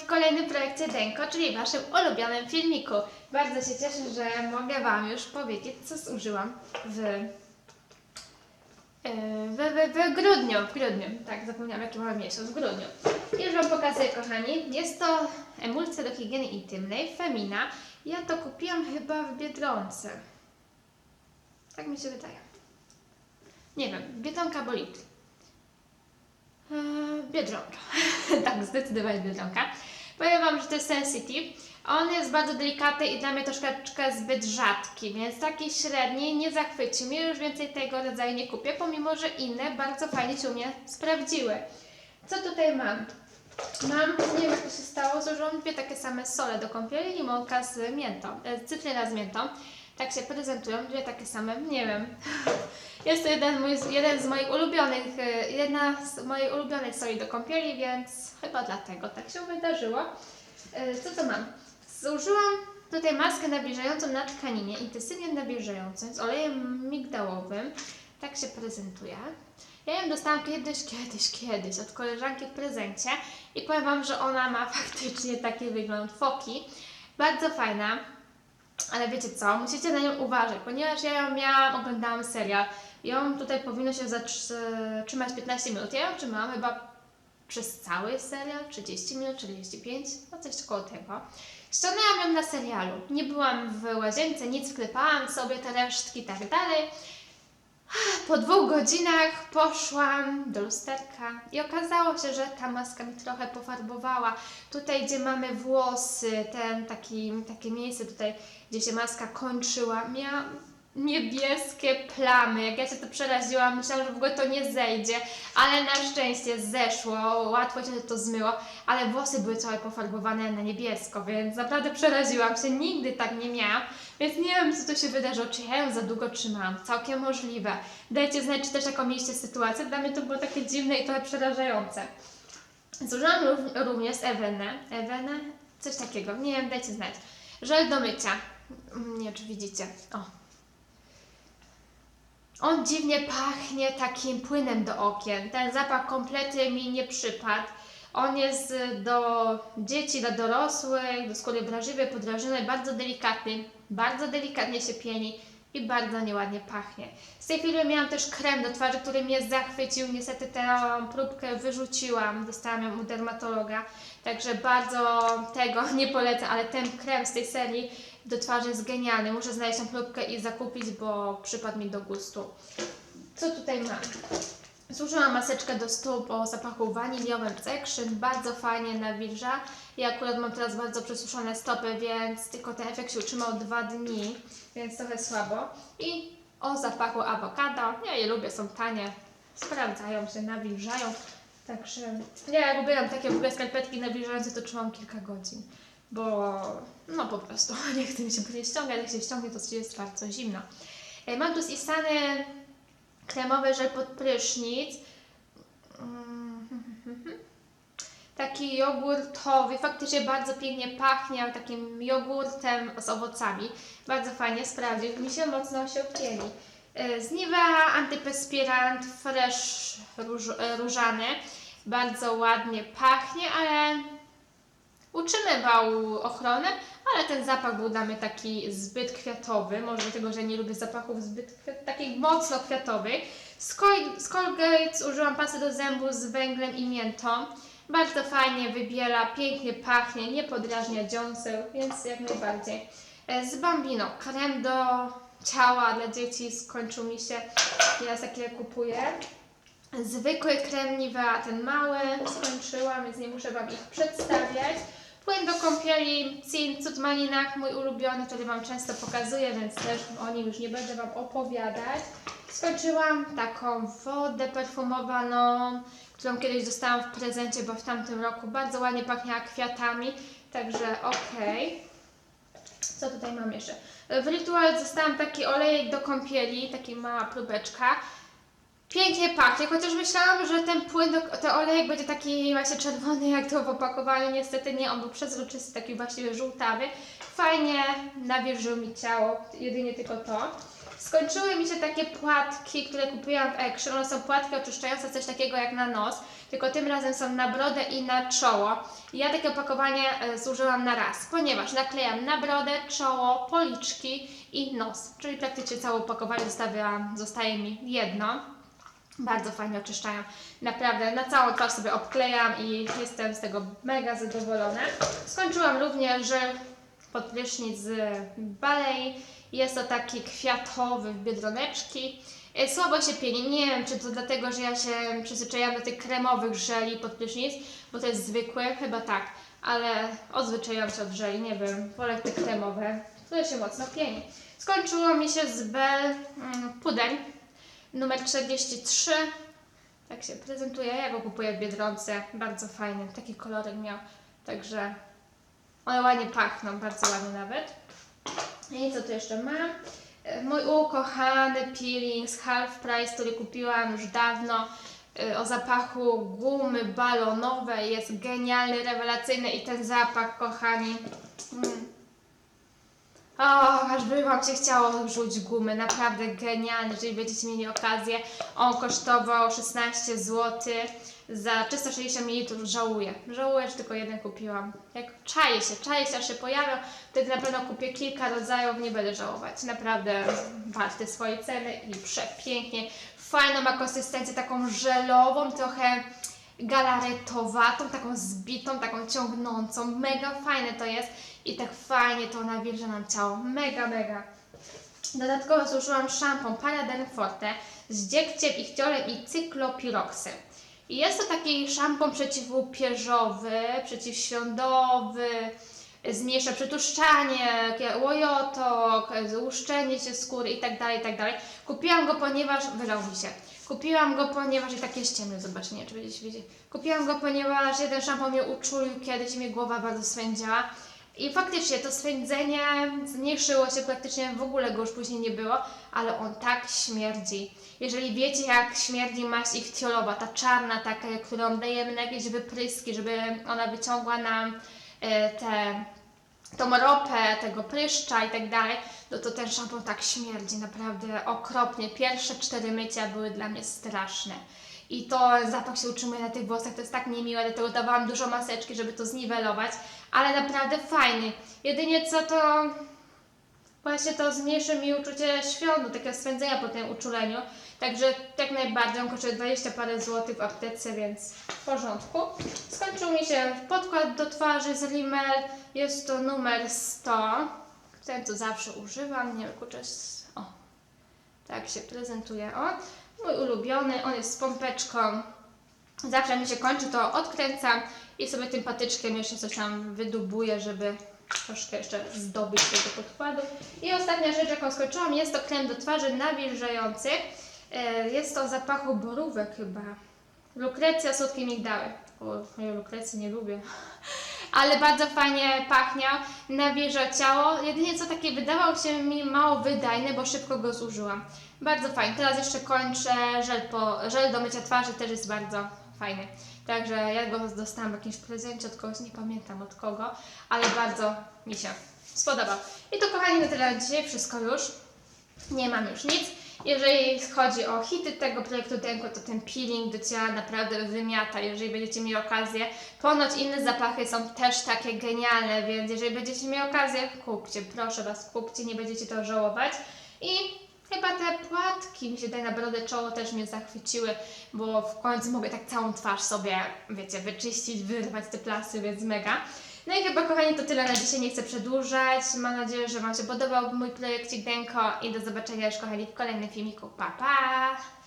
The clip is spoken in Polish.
w kolejnym projekcie Denko, czyli Waszym ulubionym filmiku. Bardzo się cieszę, że mogę Wam już powiedzieć, co zużyłam w, yy, w, w, w grudniu. W grudniu, tak, zapomniałam jaki mamy miesiąc, w grudniu. Już Wam pokazuję, kochani. Jest to emulsja do higieny intymnej, Femina. Ja to kupiłam chyba w Biedronce. Tak mi się wydaje. Nie wiem, Biedronka Lidl. Eee, Biedronka. tak, zdecydowanie Biedronka. Powiem Wam, że to jest Sensitive. On jest bardzo delikatny i dla mnie troszeczkę zbyt rzadki, więc taki średni nie zachwyci mnie. Już więcej tego rodzaju nie kupię, pomimo że inne bardzo fajnie się u mnie sprawdziły. Co tutaj mam? Mam, nie wiem jak to się stało, zużyłam dwie takie same sole do kąpieli, limonka z miętą, e, cytryna z miętą. Tak się prezentują, dwie takie same, nie wiem. Jest to jeden, mój, jeden z moich ulubionych, e, jedna z mojej ulubionych soli do kąpieli, więc chyba dlatego tak się wydarzyło. E, Co to mam? Zużyłam tutaj maskę nawilżającą na tkaninie, intensywnie nawilżającą z olejem migdałowym. Tak się prezentuje. Ja ją dostałam kiedyś, kiedyś, kiedyś od koleżanki w prezencie i powiem Wam, że ona ma faktycznie taki wygląd foki. Bardzo fajna, ale wiecie co, musicie na nią uważać, ponieważ ja ją miałam, oglądałam serial. Ją tutaj powinno się zatrzymać 15 minut. Ja ją trzymałam chyba przez cały serial, 30 minut, 45, no coś koło tego. Ściągnęłam ją na serialu. Nie byłam w łazience, nic wklepałam sobie te resztki i tak dalej. Po dwóch godzinach poszłam do lusterka i okazało się, że ta maska mi trochę pofarbowała. Tutaj, gdzie mamy włosy, ten taki, takie miejsce tutaj, gdzie się maska kończyła, miała niebieskie plamy. Jak ja się to przeraziłam, myślałam, że w ogóle to nie zejdzie, ale na szczęście zeszło, łatwo się to zmyło, ale włosy były całe pofarbowane na niebiesko, więc naprawdę przeraziłam się, nigdy tak nie miałam, więc nie wiem, co tu się wydarzyło, czy ja ją za długo trzymałam, całkiem możliwe. Dajcie znać, czy też jaką mieliście sytuację, dla mnie to było takie dziwne i trochę przerażające. Zużyłam rów- również Ewenę, Ewenę, coś takiego, nie wiem, dajcie znać. Żel do mycia, nie wiem, czy widzicie, o, on dziwnie pachnie takim płynem do okien. Ten zapach kompletnie mi nie przypadł. On jest do dzieci, dla dorosłych, do skóry wrażliwej, podrażonej, bardzo delikatny, bardzo delikatnie się pieni i bardzo nieładnie pachnie. Z tej firmy miałam też krem do twarzy, który mnie zachwycił. Niestety tę próbkę wyrzuciłam, dostałam ją u dermatologa, także bardzo tego nie polecę, ale ten krem z tej serii do twarzy jest genialny. Muszę znaleźć tą próbkę i zakupić, bo przypadł mi do gustu. Co tutaj mam? Zużyłam maseczkę do stóp o zapachu waniliowym Section, bardzo fajnie nawilża. Ja akurat mam teraz bardzo przesuszone stopy, więc tylko ten efekt się utrzymał dwa dni, więc trochę słabo. I o zapachu awokado, ja je lubię, są tanie, sprawdzają się, nawilżają. Także ja jak lubiłam takie w ogóle skarpetki nawilżające, to trzymam kilka godzin, bo no po prostu nie chcę mi się później ściągać, jak się ściągnie, to jest bardzo zimno. Mam tu z kremowy żel pod prysznic. Mm, Taki jogurtowy, faktycznie bardzo pięknie pachnie takim jogurtem z owocami. Bardzo fajnie sprawdził, mi się mocno pieni. E, Z Nivea antyperspirant fresh róż, e, różany. Bardzo ładnie pachnie, ale utrzymywał ochronę, ale ten zapach był dla mnie taki zbyt kwiatowy, może dlatego, że nie lubię zapachów zbyt takich mocno kwiatowych. Z, Col- z Colgate użyłam pasy do zębów z węglem i miętą. Bardzo fajnie wybiela, pięknie pachnie, nie podrażnia dziąseł, więc jak najbardziej. E, Z Bambino, krem do ciała dla dzieci skończył mi się, ja takie kupuję. Zwykły krem Nivea, ten mały, skończyłam, więc nie muszę Wam ich przedstawiać. Płyn do kąpieli, Cin, mój ulubiony, który Wam często pokazuję, więc też o nim już nie będę Wam opowiadać. Skończyłam taką wodę perfumowaną, którą kiedyś dostałam w prezencie, bo w tamtym roku bardzo ładnie pachniała kwiatami, także okej. Co tutaj mam jeszcze? W Ritual dostałam taki olejek do kąpieli, taki mała próbeczka. Pięknie pachnie, chociaż myślałam, że ten płyn, ten olejek będzie taki właśnie czerwony jak to w opakowaniu. Niestety nie, on był przezroczysty, taki właściwie żółtawy. Fajnie nawilżył mi ciało, jedynie tylko to. Skończyły mi się takie płatki, które kupiłam w Action. One są płatki oczyszczające, coś takiego jak na nos, tylko tym razem są na brodę i na czoło. Ja takie opakowanie e, zużyłam na raz, ponieważ naklejam na brodę, czoło, policzki i nos. Czyli praktycznie całe opakowanie zostawiłam, zostaje mi jedno. Bardzo fajnie oczyszczają. Naprawdę na całą twarz sobie obklejam i jestem z tego mega zadowolona. Skończyłam również żel pod prysznic z Balei. Jest to taki kwiatowy w biedroneczki. E, Słabo się pieni. Nie wiem, czy to dlatego, że ja się przyzwyczaiłam do tych kremowych żeli pod prysznic, bo to jest zwykły, chyba tak. Ale odzwyczaiłam się od żeli, nie wiem, wolę te kremowe, które się mocno pieni. Skończyło mi się z Bell mm, pudeń numer 43. Tak się prezentuje. Ja go kupuję w Biedronce. Bardzo fajny. Taki kolorek miał. Także one ładnie pachną. Bardzo ładnie nawet. I co tu jeszcze mam? E, Mój ukochany peeling z Half Price, który kupiłam już dawno e, o zapachu gumy balonowej. Jest genialny, rewelacyjny i ten zapach, kochani. Mm. O, aż by Wam się chciało rzuć gumy, naprawdę genialny, jeżeli będziecie mieli okazję. On kosztował 16 zł za 360 ml, żałuję. Żałuję, że tylko jeden kupiłam. Jak czaję się, czaję się, aż się pojawią, wtedy na pewno kupię kilka rodzajów, nie będę żałować. Naprawdę warte swojej ceny i przepięknie. Fajną ma konsystencję, taką żelową, trochę galaretowatą, taką zbitą, taką ciągnącą. Mega fajne to jest i tak fajnie to nawilża nam ciało. Mega, mega. Dodatkowo zużyłam szampon Paraden Forte z dziegciem, ichtiolem i cyklopiroksem. I jest to taki szampon przeciwłupieżowy, przeciwświądowy, zmniejsza przetłuszczanie, łojotok, złuszczenie się skóry itd., itd. Kupiłam go, ponieważ wylał mi się. Kupiłam go, ponieważ i tak jest ciemny, zobaczcie, nie, czy będziecie widzieć. Kupiłam go, ponieważ jeden szampon mnie uczulił, kiedyś mi głowa bardzo swędziała. I faktycznie to swędzenie zmniejszyło się, praktycznie w ogóle go już później nie było, ale on tak śmierdzi. Jeżeli wiecie jak śmierdzi maść ichtiolowa, ta czarna taka, którą dajemy na jakieś wypryski, żeby ona wyciągła nam e, te, tą ropę, tego pryszcza i tak dalej, no to ten szampon tak śmierdzi, naprawdę okropnie. Pierwsze cztery mycia były dla mnie straszne. I to zapach się utrzymuje na tych włosach, to jest tak niemiłe, dlatego dawałam dużo maseczki, żeby to zniwelować, ale naprawdę fajny. Jedynie co to właśnie to zmniejszy mi uczucie świąt, takiego swędzenia po tym uczuleniu. Także jak najbardziej, on kosztuje 20 parę złotych w aptece, więc w porządku. Skończył mi się podkład do twarzy z Rimmel, jest to numer 100, ten co zawsze używam, nie wiem, kurczę, o, tak się prezentuje on. Mój ulubiony, on jest z pompeczką. Zawsze mi się kończy, to odkręcam i sobie tym patyczkiem jeszcze coś tam wydubuję, żeby troszkę jeszcze zdobyć tego podkładu. I ostatnia rzecz, jaką skończyłam, jest to krem do twarzy nawilżający. E, Jest to o zapachu borówek chyba. Lukrecja, słodkie migdały. O, ja lukrecji nie lubię. Ale bardzo fajnie pachniał, nawilżał ciało. Jedynie co takie wydawał się mi mało wydajny, bo szybko go zużyłam. Bardzo fajnie. Teraz jeszcze kończę żel, po, żel do mycia twarzy, też jest bardzo fajny. Także ja go dostałam w jakimś prezencie od kogoś, nie pamiętam od kogo, ale bardzo mi się spodobał. I to kochani na tyle dzisiaj, wszystko już. Nie mam już nic. Jeżeli chodzi o hity tego projektu Denko, to ten peeling do ciała naprawdę wymiata. Jeżeli będziecie mieli okazję, ponoć inne zapachy są też takie genialne, więc jeżeli będziecie mieli okazję, kupcie, proszę Was, kupcie, nie będziecie to żałować. I chyba te płatki mi się daje na brodę czoło też mnie zachwyciły, bo w końcu mogę tak całą twarz sobie, wiecie, wyczyścić, wyrwać te plasy, więc mega. No i chyba kochani to tyle na dzisiaj, nie chcę przedłużać. Mam nadzieję, że Wam się podobał mój projekcik Denko i do zobaczenia już kochani w kolejnym filmiku. Pa pa!